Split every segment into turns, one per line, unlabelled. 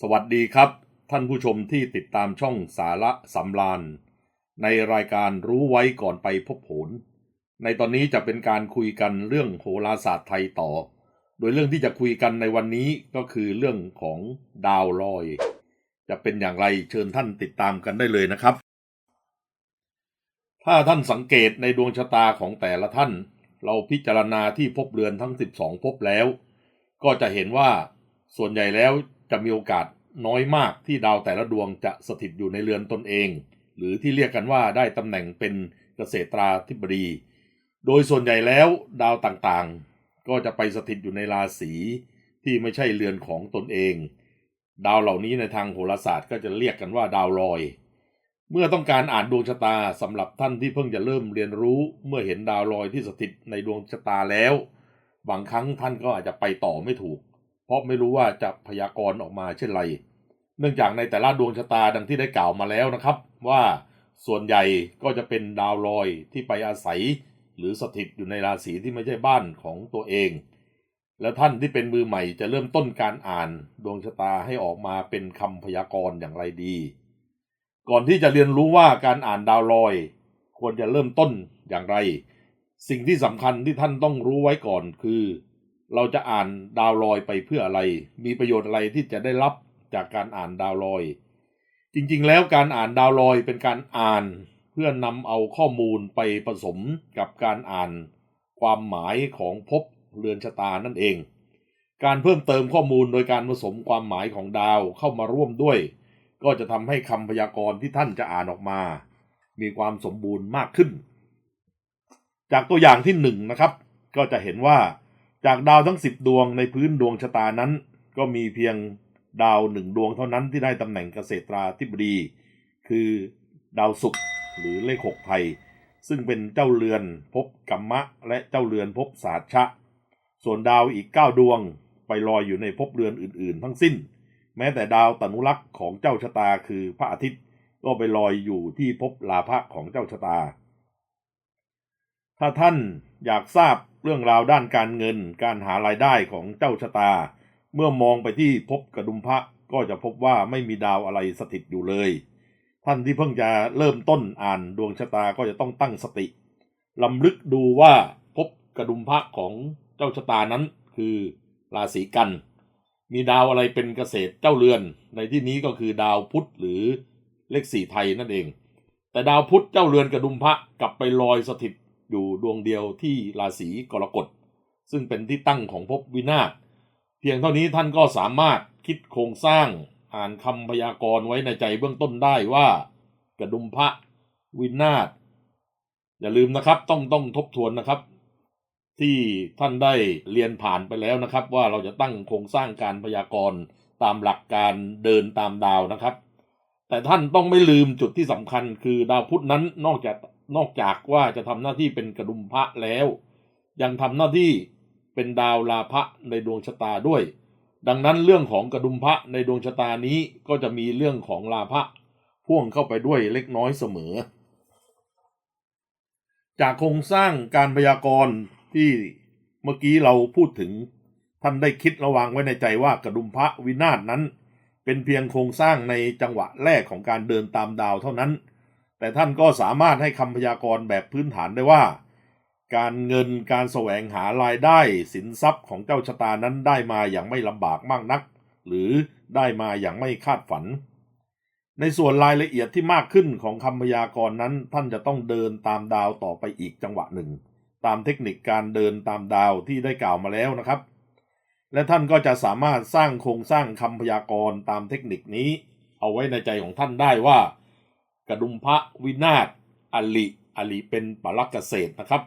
สวัสดีครับ ท่านผู้ชมที่ติดตามช่องสาระสำรานในรายการรู้ไว้ก่อนไปพบผลในตอนนี้จะเป็นการคุยกันเรื่องโหราศาสตร์ไทยต่อ โดยเรื่องที่จะคุยกันในวันนี้ก็คือเรื่องของดาวลอย จะเป็นอย่างไรเชิญท่านติดตามกันได้เลยนะครับ ถ้าท่านสังเกตในดวงชะตาของแต่ละท่าน เราพิจารณาที่ภพเรือนทั้ง 12ภพแล้ว ก็จะเห็นว่าส่วนใหญ่แล้ว จะมีโอกาสน้อยมากที่ดาวแต่ละดวงจะสถิตอยู่ในเรือนตนเอง หรือที่เรียกกันว่าได้ตำแหน่งเป็นเกษตราธิบดี โดยส่วนใหญ่แล้วดาวต่างๆ ก็จะไปสถิตอยู่ในราศีที่ไม่ใช่เรือนของตนเอง ดาวเหล่านี้ในทางโหราศาสตร์ก็จะเรียกกันว่าดาวลอย เมื่อต้องการอ่านดวงชะตาสำหรับท่านที่เพิ่งจะเริ่มเรียนรู้ เมื่อเห็นดาวลอยที่สถิตในดวงชะตาแล้ว บางครั้งท่านก็อาจจะไปต่อไม่ถูก เพราะไม่รู้ว่าจะพยากรณ์ออกมาเช่นไร เนื่องจากในแต่ละดวงชะตาดังที่ได้กล่าวมาแล้วนะครับ ว่าส่วนใหญ่ก็จะเป็นดาวลอยที่ไปอาศัย หรือสถิตอยู่ในราศีที่ไม่ใช่บ้านของตัวเอง แล้วท่านที่เป็นมือใหม่จะเริ่มต้นการอ่านดวงชะตาให้ออกมาเป็นคำพยากรณ์อย่างไรดี ก่อนที่จะเรียนรู้ว่าการอ่านดาวลอย ควรจะเริ่มต้นอย่างไร สิ่งที่สำคัญที่ท่านต้องรู้ไว้ก่อนคือ เราจะอ่านดาวลอยไปเพื่ออะไร มีประโยชน์อะไรที่จะได้รับจากการอ่านดาวลอย จริงๆ แล้วการอ่านดาวลอยเป็นการอ่านเพื่อนำเอาข้อมูลไปผสมกับการอ่านความหมายของภพเรือนชะตานั่นเอง การเพิ่มเติมข้อมูลโดยการผสมความหมายของดาวเข้ามาร่วมด้วย ก็จะทำให้คำพยากรณ์ที่ท่านจะอ่านออกมา มีความสมบูรณ์มากขึ้น จากตัวอย่างที่หนึ่งนะครับ ก็จะเห็นว่า จากดาวทั้งสิบดวงในพื้นดวงชะตานั้น ก็มีเพียงดาวหนึ่งดวงเท่านั้นที่ได้ตำแหน่งเกษตราธิบดี คือดาวศุกร์หรือเลขหกไทย ซึ่งเป็นเจ้าเรือนภพกัมมะ และเจ้าเรือนภพสาชะ ส่วนดาวอีกเก้าดวงไปลอยอยู่ในภพเรือนอื่น ๆ ทั้งสิ้น แม้แต่ดาวตนุรักษ์ของเจ้าชะตาคือพระอาทิตย์ ก็ไปลอยอยู่ที่ภพลาภะของเจ้าชะตา ถ้าท่านอยากทราบ เรื่องราวด้านการเงิน การหารายได้ของเจ้าชะตา เมื่อมองไปที่ภพกระดุมพระก็จะพบว่าไม่มีดาวอะไรสถิตอยู่เลย ท่านที่เพิ่งจะเริ่มต้นอ่านดวงชะตาก็จะต้องตั้งสติลำลึกดูว่าภพกระดุมพระของเจ้าชะตานั้นคือราศีกัน มีดาวอะไรเป็นเกษตรเจ้าเรือน ในที่นี้ก็คือดาวพุธหรือเลขสี่ไทยนั่นเอง แต่ดาวพุธเจ้าเรือนกระดุมพระกลับไปลอยสถิต อยู่ดวงเดียวที่ราศีกรกฎ ซึ่งเป็นที่ตั้งของภพวินาศเพียงเท่านี้ท่านก็สามารถคิดโครงสร้างอ่านคำพยากรณ์ไว้ในใจเบื้องต้นได้ว่า กระดุมพระวินาศอย่าลืมนะครับต้องต้องทบทวนนะครับ ที่ท่านได้เรียนผ่านไปแล้วนะครับ ว่าเราจะตั้งโครงสร้างการพยากรณ์ตามหลักการเดินตามดาวนะครับ แต่ท่านต้องไม่ลืมจุดที่สำคัญ คือดาวพุธนั้นนอกจากนอกจากว่าจะทำหน้าที่เป็นกระดุมพระแล้ว ยังทำหน้าที่เป็นดาวลาภะในดวงชะตาด้วย ดังนั้นเรื่องของกระดุมพระในดวงชะตานี้ก็จะมีเรื่องของลาภะพ่วงเข้าไปด้วยเล็กน้อยเสมอ จากโครงสร้างการพยากรณ์ที่เมื่อกี้เราพูดถึงท่านได้คิดระวังไว้ในใจว่ากระดุมพระวินาศนั้น เป็นเพียงโครงสร้างในจังหวะแรกของการเดินตามดาวเท่านั้น แต่ท่านก็สามารถให้คำพยากรณ์แบบพื้นฐานได้ว่า การเงินการแสวงหารายได้สินทรัพย์ของเจ้าชะตานั้นได้มาอย่างไม่ลำบากมากนัก หรือได้มาอย่างไม่คาดฝัน ในส่วนรายละเอียดที่มากขึ้นของคำพยากรณ์นั้น ท่านจะต้องเดินตามดาวต่อไปอีกจังหวะหนึ่ง ตามเทคนิคการเดินตามดาวที่ได้กล่าวมาแล้วนะครับ และท่านก็จะสามารถสร้างโครงสร้างคำพยากรณ์ตามเทคนิคนี้ เอาไว้ในใจของท่านได้ว่า กระดุมพระวินาศอลิอลิเป็นปลักเกษตรนะครับ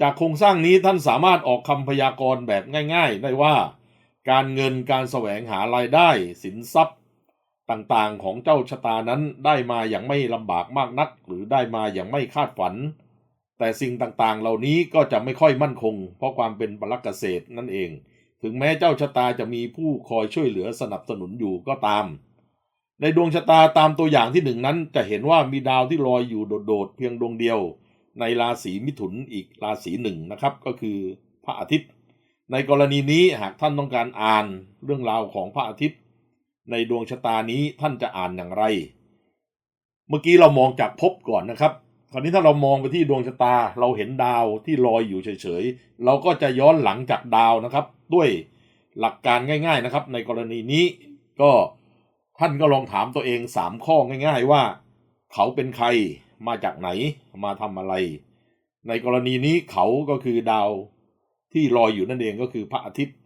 จากโครงสร้างนี้ท่านสามารถออกคำพยากรณ์แบบง่าย ๆ ได้ว่า การเงินการแสวงหารายได้สินทรัพย์ ต่างๆของเจ้าชะตานั้นได้มาอย่างไม่ลำบากมากนัก หรือได้มาอย่างไม่คาดฝัน แต่สิ่งต่างๆ เหล่านี้ก็จะไม่ค่อยมั่นคง เพราะความเป็นปลักเกษตรนั่นเอง ถึงแม้เจ้าชะตาจะมีผู้คอยช่วยเหลือสนับสนุนอยู่ก็ตาม ในดวงชะตาตามตัวอย่างที่หนึ่งนั้นจะเห็นว่ามีดาวที่ลอยอยู่โดดๆเพียงดวงเดียว ในราศีมิถุนอีกราศีหนึ่งนะครับ ก็คือพระอาทิตย์ ในกรณีนี้หากท่านต้องการอ่านเรื่องราวของพระอาทิตย์ ในดวงชะตานี้ท่านจะอ่านอย่างไร เมื่อกี้เรามองจากภพก่อนนะครับ คราวนี้ถ้าเรามองไปที่ดวงชะตา เราเห็นดาวที่ลอยอยู่เฉยๆ เราก็จะย้อนหลังจากดาวนะครับ ด้วยหลักการง่าย ๆนะครับ ในกรณีนี้ก็ท่านก็ลองถามตัวเองสามข้อง่าย ๆ ว่า เขาเป็นใครมาจากไหนมาทำอะไร ในกรณีนี้เขาก็คือดาวที่ลอยอยู่นั่นเองก็คือพระอาทิตย์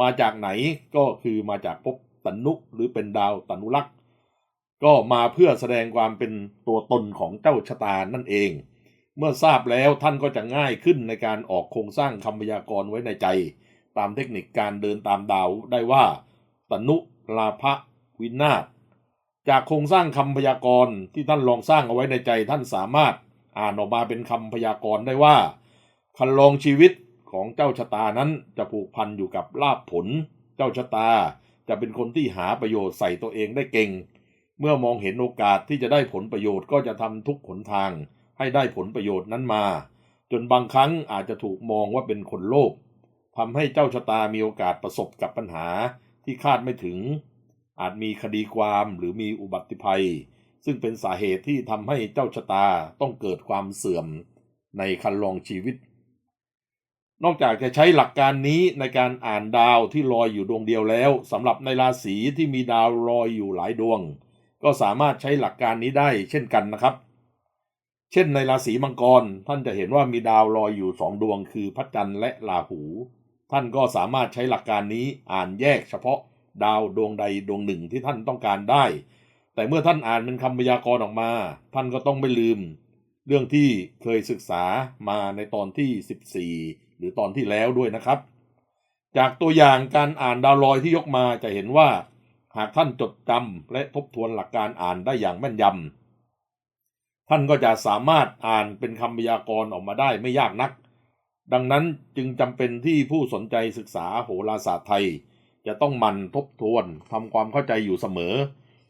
มาจากไหนก็คือมาจากภพตนุหรือเป็นดาวตนุลักษ์ ก็มาเพื่อแสดงความเป็นตัวตนของเจ้าชะตานั่นเอง เมื่อทราบแล้วท่านก็จะง่ายขึ้นในการออกโครงสร้างคำพยากรณ์ไว้ในใจ ตามเทคนิคการเดินตามดาวได้ว่า ตนุลาภวินาศจากโครงสร้างคำพยากรณ์ที่ท่านลองสร้างเอาไว้ในใจ ท่านสามารถอ่านออกมาเป็นคำพยากรณ์ได้ว่าคันลองชีวิตของเจ้าชะตานั้นจะผูกพันอยู่กับลาภผล เจ้าชะตาจะเป็นคนที่หาประโยชน์ใส่ตัวเองได้เก่ง เมื่อมองเห็นโอกาสที่จะได้ผลประโยชน์ก็จะทำทุกหนทาง ให้ได้ผลประโยชน์นั้นมา จนบางครั้งอาจจะถูกมองว่าเป็นคนโลภทำให้เจ้าชะตามีโอกาสประสบกับปัญหาที่คาดไม่ถึง อาจมีคดีความหรือมีอุบัติภัย ซึ่งเป็นสาเหตุที่ทำให้เจ้าชะตาต้องเกิดความเสื่อมในคันลองชีวิต นอกจากจะใช้หลักการนี้ในการอ่านดาวที่ลอยอยู่ดวงเดียวแล้วสำหรับในราศีที่มีดาวลอยอยู่หลายดวง ก็สามารถใช้หลักการนี้ได้เช่นกันนะครับ เช่นในราศีมังกรท่านจะเห็นว่ามีดาวลอยอยู่สองดวงคือพระจันทร์และราหู ท่านก็สามารถใช้หลักการนี้อ่านแยกเฉพาะดาวดวงใดดวงหนึ่งที่ท่านต้องการได้ แต่เมื่อท่านอ่านเป็นคำพยากรณ์ออกมา ท่านก็ต้องไม่ลืม เรื่องที่เคยศึกษามาในตอนที่ 14 หรือตอนที่แล้วด้วยนะครับ จากตัวอย่างการอ่านดาวลอยที่ยกมาจะเห็นว่า หากท่านจดจำและทบทวนหลักการอ่านได้อย่างแม่นยำท่านก็จะสามารถอ่านเป็นคำพยากรณ์ออกมาได้ไม่ยากนัก ดังนั้นจึงจำเป็นที่ผู้สนใจศึกษาโหราศาสตร์ไทย จะต้องมันทบทวนทำความเข้าใจอยู่เสมอ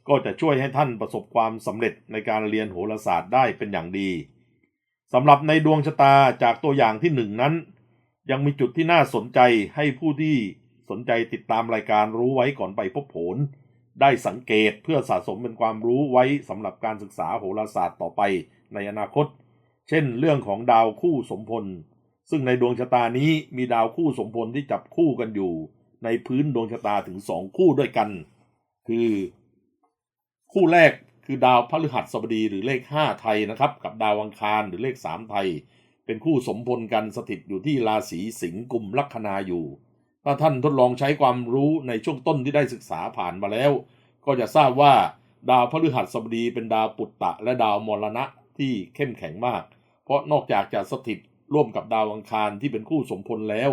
ก็จะช่วยให้ท่านประสบความสำเร็จในการเรียนโหราศาสตร์ได้เป็นอย่างดีสำหรับในดวงชะตาจากตัวอย่างที่หนึ่งนั้น ยังมีจุดที่น่าสนใจให้ผู้ที่ สนใจติดตามรายการรู้ไว้ก่อนไปพบผล ได้สังเกตเพื่อสะสมเป็นความรู้ไว้สำหรับการศึกษาโหราศาสตร์ต่อไปในอนาคต เช่น เรื่องของดาวคู่สมพล ซึ่งในดวงชะตานี้มีดาวคู่สมพลที่จับคู่กันอยู่ ในพื้นดวงชะตาถึงสองคู่ด้วยกัน คือ คู่แรกคือดาวพฤหัสบดีหรือเลข 5 ไทยนะครับ กับดาวอังคารหรือเลข 3 ไทย เป็นคู่สมพลกันสถิตอยู่ที่ราศีสิงห์กุมลัคนาอยู่ ถ้าท่านทดลองใช้ความรู้ในช่วงต้นที่ได้ศึกษาผ่านมาแล้ว ก็จะทราบว่าดาวพฤหัสบดีเป็นดาวปุตตะและดาวมรณะที่เข้มแข็งมาก เพราะนอกจากจะสถิตร่วมกับดาวอังคารที่เป็นคู่สมพลแล้ว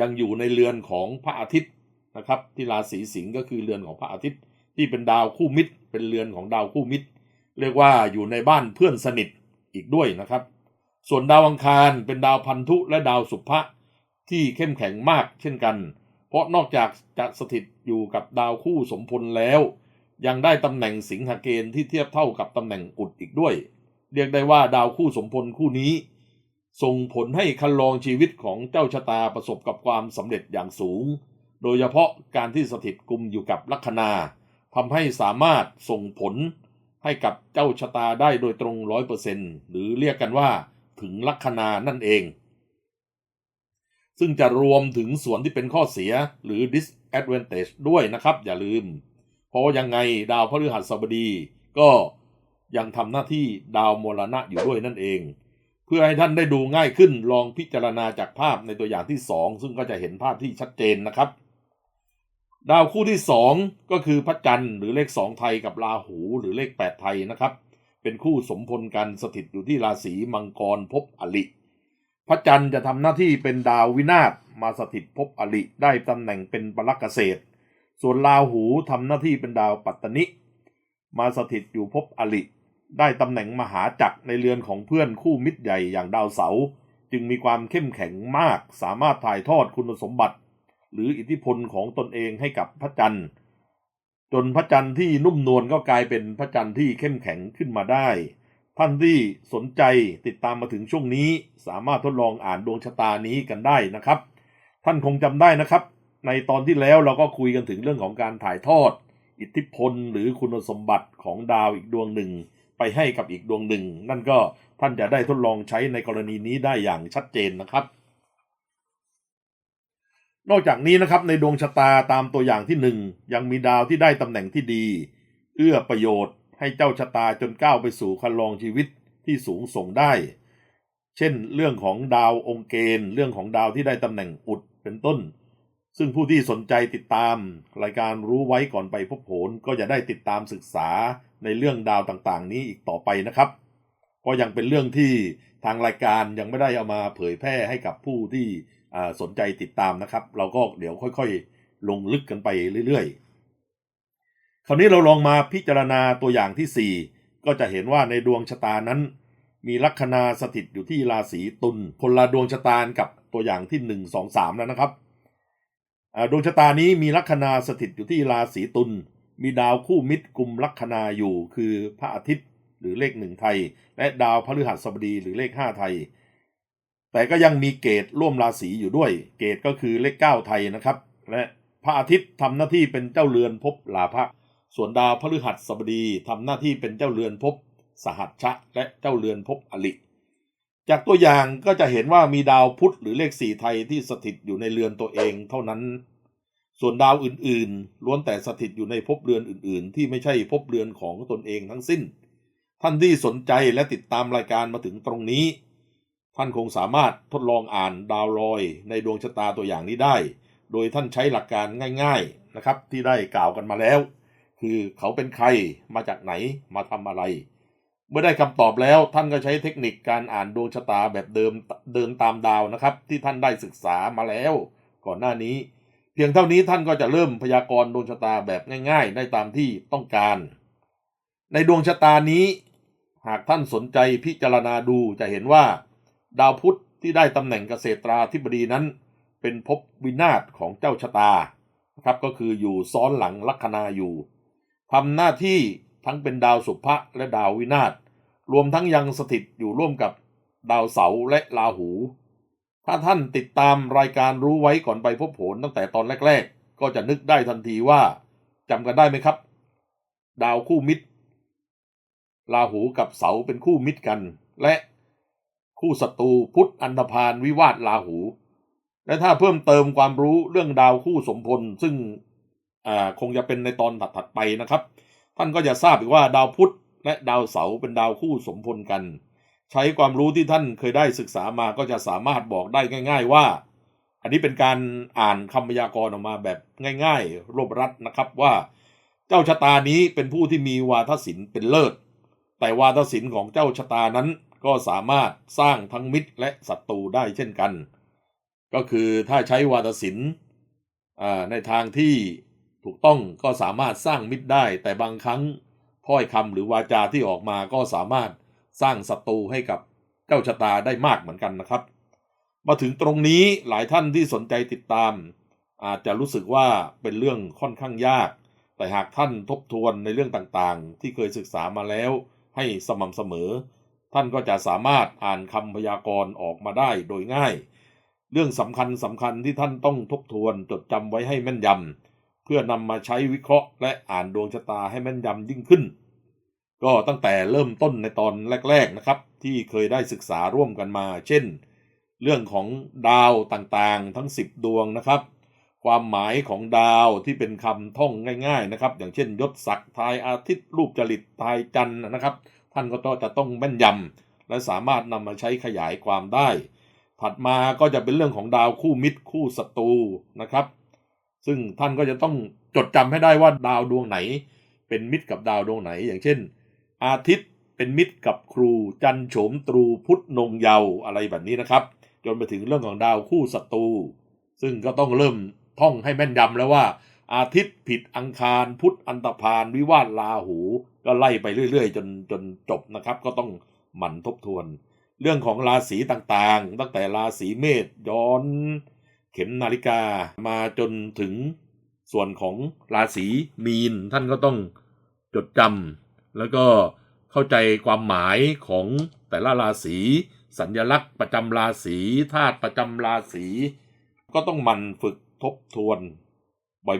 ยังอยู่ในเรือนของพระอาทิตย์นะครับ ที่ราศีสิงห์ก็คือเรือนของพระอาทิตย์ที่เป็นดาวคู่มิตร เป็นเรือนของดาวคู่มิตร เรียกว่าอยู่ในบ้านเพื่อนสนิทอีกด้วยนะครับ ส่วนดาวอังคารเป็นดาวพันธุและดาวสุภะ ที่เข้มแข็งมากเช่นกัน เพราะนอกจากจะสถิตอยู่กับดาวคู่สมพลแล้ว ยังได้ตำแหน่งสิงหเกณฑ์ที่เทียบเท่ากับตำแหน่งอุดอีกด้วย เรียกได้ว่าดาวคู่สมพลคู่นี้ ส่งผลให้คันลองชีวิตของเจ้าชะตาประสบกับความสำเร็จอย่างสูง โดยเฉพาะการที่สถิตกลุ่มอยู่กับลัคนาทำให้สามารถส่งผลให้กับเจ้าชะตาได้โดยตรงร้อยเปอร์เซ็นหรือเรียกกันว่าถึงลัคนานั่นเอง ซึ่งจะรวมถึงส่วนที่เป็นข้อเสียหรือ disadvantage ด้วยนะครับ อย่าลืม เพราะว่ายังไงดาวพฤหัสบดีก็ยังทำหน้าที่ดาวมรณะอยู่ด้วยนั่นเอง เพื่อให้ท่านได้ดูง่ายขึ้นลองพิจารณาจากภาพในตัวอย่างที่ 2 ซึ่งก็จะเห็นภาพที่ชัดเจนนะครับ ดาวคู่ที่ 2 ก็คือพระจันทร์หรือเลข 2 ไทยกับราหูหรือเลข 8 ไทยนะครับ เป็นคู่สมพลกันสถิตอยู่ที่ราศีมังกรภพอลิ พระจันทร์จะทำหน้าที่เป็นดาววินาศมาสถิตภพอลิได้ตำแหน่งเป็นปลักเกษตร ส่วนราหูทำหน้าที่เป็นดาวปัตตนิ มาสถิตอยู่ภพอลิได้ตำแหน่งมหาจักรในเรือนของเพื่อนคู่มิตรใหญ่อย่างดาวเสาจึงมีความเข้มแข็งมาก สามารถถ่ายทอดคุณสมบัติ หรืออิทธิพลของตนเองให้กับพระจันทร์ จนพระจันทร์ที่นุ่มนวลก็กลายเป็นพระจันทร์ที่เข้มแข็งขึ้นมาได้ ท่านที่สนใจติดตามมาถึงช่วงนี้ สามารถทดลองอ่านดวงชะตานี้กันได้นะครับ ท่านคงจำได้นะครับ ในตอนที่แล้วเราก็คุยกันถึงเรื่องของการถ่ายทอด อิทธิพลหรือคุณสมบัติของดาวอีกดวงหนึ่ง ไปให้กับอีกดวงหนึ่ง นั่นก็ท่านจะได้ทดลองใช้ในกรณีนี้ได้อย่างชัดเจนนะครับ นอกจากนี้นะครับในดวงชะตาตามตัวอย่างที่หนึ่งยังมีดาวที่ได้ตำแหน่งที่ดี เอื้อประโยชน์ ให้เจ้าชะตาจนก้าวไปสู่คันลองชีวิตที่สูงส่งได้ เช่น เรื่องของดาวองค์เกณฑ์เรื่องของดาวที่ได้ตำแหน่งอุดเป็นต้น ซึ่งผู้ที่สนใจติดตาม รายการรู้ไว้ก่อนไปพบผลก็จะได้ติดตามศึกษาในเรื่องดาวต่างๆ นี้อีกต่อไปนะครับ ก็ยังเป็นเรื่องที่ทางรายการยังไม่ได้เอามาเผยแพร่ให้กับผู้ที่สนใจติดตามนะครับ เราก็เดี๋ยวค่อยๆ ลงลึกกันไปเรื่อยๆ คราวนี้เราลองมาพิจารณาตัวอย่างที่ 4 ก็จะเห็นว่าในดวงชะตานั้น มีลัคนาสถิตอยู่ที่ราศีตุลคนละดวงชะตากับตัวอย่างที่ 1 2 3 แล้วนะครับดวงชะตานี้มีลัคนาสถิตอยู่ที่ราศีตุลมีดาวคู่มิตรกลุ่มลัคนาอยู่คือพระอาทิตย์หรือเลขหนึ่งไทย และดาวพฤหัสบดีหรือเลขห้าไทย แต่ก็ยังมีเกตร่วมราศีอยู่ด้วย เกตก็คือเลขเก้าไทยนะครับ และพระอาทิตย์ทำหน้าที่เป็นเจ้าเรือนภพลาภะ ส่วนดาวพฤหัสบดีทำหน้าที่เป็นเจ้าเรือนภพสหัชชะ และเจ้าเรือนภพอลิจากตัวอย่างก็จะเห็นว่ามีดาวพุธหรือเลขสี่ไทยที่สถิตอยู่ในเรือนตัวเองเท่านั้น ส่วนดาวอื่นๆ ล้วนแต่สถิตอยู่ในภพเรือนอื่น ๆ ที่ไม่ใช่ภพเรือนของตนเองทั้งสิ้น ท่านที่สนใจและติดตามรายการมาถึงตรงนี้ ท่านคงสามารถทดลองอ่านดาวลอยในดวงชะตาตัวอย่างนี้ได้ โดยท่านใช้หลักการง่าย ๆนะครับ ที่ได้กล่าวกันมาแล้ว คือเขาเป็นใครมาจากไหนมาทำอะไร เมื่อได้คำตอบแล้วท่านก็ใช้เทคนิคการอ่านดวงชะตาแบบเดิมเดินตามดาวนะครับ ที่ท่านได้ศึกษามาแล้ว ก่อนหน้านี้ เพียงเท่านี้ท่านก็จะเริ่มพยากรณ์ดวงชะตาแบบง่าย ๆ ได้ตามที่ต้องการ ในดวงชะตานี้ หากท่านสนใจพิจารณาดูจะเห็นว่า ดาวพุธที่ได้ตำแหน่งเกษตราธิบดีนั้น เป็นภพวินาศของเจ้าชะตานะครับก็คืออยู่ซ้อนหลังลัคนาอยู่ ทำหน้าที่ทั้งเป็นดาวสุภะและดาววินาศรวมทั้งยังสถิตอยู่ร่วมกับดาวเสาและราหู ถ้าท่านติดตามรายการรู้ไว้ก่อนไปพบผลตั้งแต่ตอนแรก ๆ ก็จะนึกได้ทันทีว่าจำกันได้ไหมครับ ดาวคู่มิตรราหูกับเสาเป็นคู่มิตรกัน และคู่ศัตรูพุทธอันธพาลวิวาทราหู และถ้าเพิ่มเติมความรู้เรื่องดาวคู่สมพลซึ่ง คงจะเป็นในตอนถัดๆไปนะครับ ท่านก็จะทราบอีกว่าดาวพุธและดาวเสาร์เป็นดาวคู่สมพลกัน ใช้ความรู้ที่ท่านเคยได้ศึกษามาก็จะสามารถบอกได้ง่าย ๆว่า อันนี้เป็นการอ่านคำพยากรณ์ออกมาแบบง่ายๆรวบรัดนะครับว่า เจ้าชะตานี้เป็นผู้ที่มีวาทศิลป์เป็นเลิศ แต่วาทศิลป์ของเจ้าชะตานั้นก็สามารถสร้างทั้งมิตรและศัตรูได้เช่นกัน ก็คือถ้าใช้วาทศิลป์ในทางที่ ถูกต้องก็สามารถสร้างมิตรได้ แต่บางครั้งถ้อยคำหรือวาจาที่ออกมาก็สามารถสร้างศัตรูให้กับเจ้าชะตาได้มากเหมือนกันนะครับ มาถึงตรงนี้หลายท่านที่สนใจติดตาม อาจจะรู้สึกว่าเป็นเรื่องค่อนข้างยาก แต่หากท่านทบทวนในเรื่องต่างๆ ที่เคยศึกษามาแล้ว ให้สม่ำเสมอ ท่านก็จะสามารถอ่านคำพยากรณ์ออกมาได้โดยง่าย เรื่องสำคัญสำคัญที่ท่านต้องทบทวนจดจำไว้ให้แม่นยำ เพื่อนำมาใช้วิเคราะห์ และอ่านดวงชะตาให้แม่นยำยิ่งขึ้น ก็ตั้งแต่เริ่มต้นในตอนแรก ๆนะครับ ที่เคยได้ศึกษาร่วมกันมา เช่น เรื่องของดาวต่างๆ ทั้ง 10 ดวงนะครับ ความหมายของดาวที่เป็นคำท่องง่าย ๆ นะครับ อย่างเช่น ยศศักดิ์ทายอาทิตย์รูปจริตทายจันทร์นะครับ ท่านก็จะต้องแม่นยำและสามารถนำมาใช้ขยายความได้ ถัดมาก็จะเป็นเรื่องของดาวคู่มิตรคู่ศัตรูนะครับ ซึ่งท่านก็จะต้องจดจำให้ได้ว่าดาวดวงไหน เป็นมิตรกับดาวดวงไหน อย่างเช่น อาทิตย์เป็นมิตรกับครู จันโฉมตรูพุธนงเยาอะไรแบบนี้นะครับ จนไปถึงเรื่องของดาวคู่ศัตรูซึ่งก็ต้องเริ่มท่องให้แม่นยำแล้วว่า อาทิตย์ผิดอังคาร พุธอันตพานวิวาทลาหู ก็ไล่ไปเรื่อยๆ จนจนจบนะครับ ก็ต้องหมั่นทบทวน เรื่องของราศีต่างๆ ตั้งแต่ราศีเมษย้อน เข็มนาฬิกามาจนถึงส่วนของราศีมีน ท่านก็ต้องจดจำแล้วก็เข้าใจความหมายของแต่ละราศีสัญลักษณ์ประจำราศีธาตุประจำราศีก็ต้องหมันฝึกทบทวน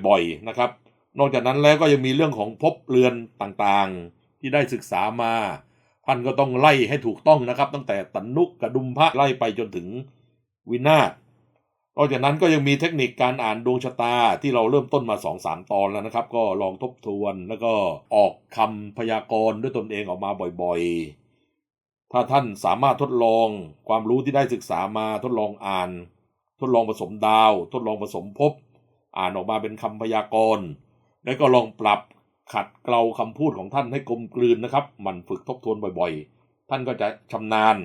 บ่อยๆนะครับ นอกจากนั้นแล้วก็ยังมีเรื่องของภพเรือนต่างๆ ที่ได้ศึกษามาท่านก็ต้องไล่ให้ถูกต้องนะครับ ตั้งแต่ตันนุกกระดุมพระไล่ไปจนถึงวินาศ นอกจากนั้นก็ยังมีเทคนิคการอ่านดวงชะตาที่เราเริ่มต้นมา2อสามตอนแล้วนะครับ ก็ลองทบทวนแล้วก็ออกคำพยากรณ์ด้วยตนเองออกมาบ่อยๆ ถ้าท่านสามารถทดลองความรู้ที่ได้ศึกษามาทดลองอ่าน ทดลองผสมดาว ทดลองผสมภพอ่านออกมาเป็นคำพยากรณ์แล้วก็ลองปรับขัดเกลาคำพูดของท่านให้กลมกลืนนะครับ มันฝึกทบทวนบ่อยๆ ท่านก็จะชำนาญ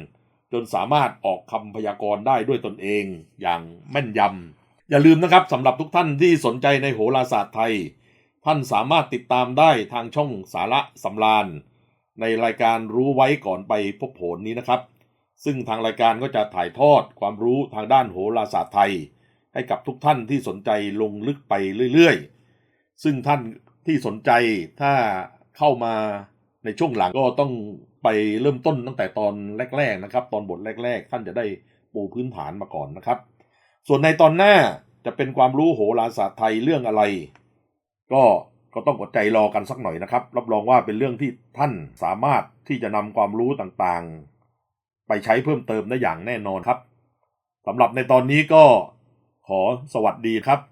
จนสามารถออกคำพยากรณ์ได้ด้วยตนเองอย่างแม่นยำ อย่าลืมนะครับสำหรับทุกท่านที่สนใจในโหราศาสตร์ไทย ท่านสามารถติดตามได้ทางช่องสาระสำราญ ในรายการรู้ไว้ก่อนไปพบโหนนี้นะครับ ซึ่งทางรายการก็จะถ่ายทอดความรู้ทางด้านโหราศาสตร์ไทย ให้กับทุกท่านที่สนใจลงลึกไปเรื่อยๆ ซึ่งท่านที่สนใจถ้าเข้ามาในช่วงหลังก็ต้อง ไปเริ่มต้นตั้งแต่ตอนแรก ๆนะครับ ตอนบทแรก ๆ ท่านจะได้ปูพื้นฐานมาก่อนนะครับ ส่วนในตอนหน้าจะเป็นความรู้โหราศาสตร์ไทยเรื่องอะไร ก็ก็ต้องอดใจรอกันสักหน่อยนะครับ รับรองว่าเป็นเรื่องที่ท่านสามารถที่จะนำความรู้ต่างๆ ไปใช้เพิ่มเติมได้อย่างแน่นอนครับสำหรับในตอนนี้ก็ขอสวัสดีครับ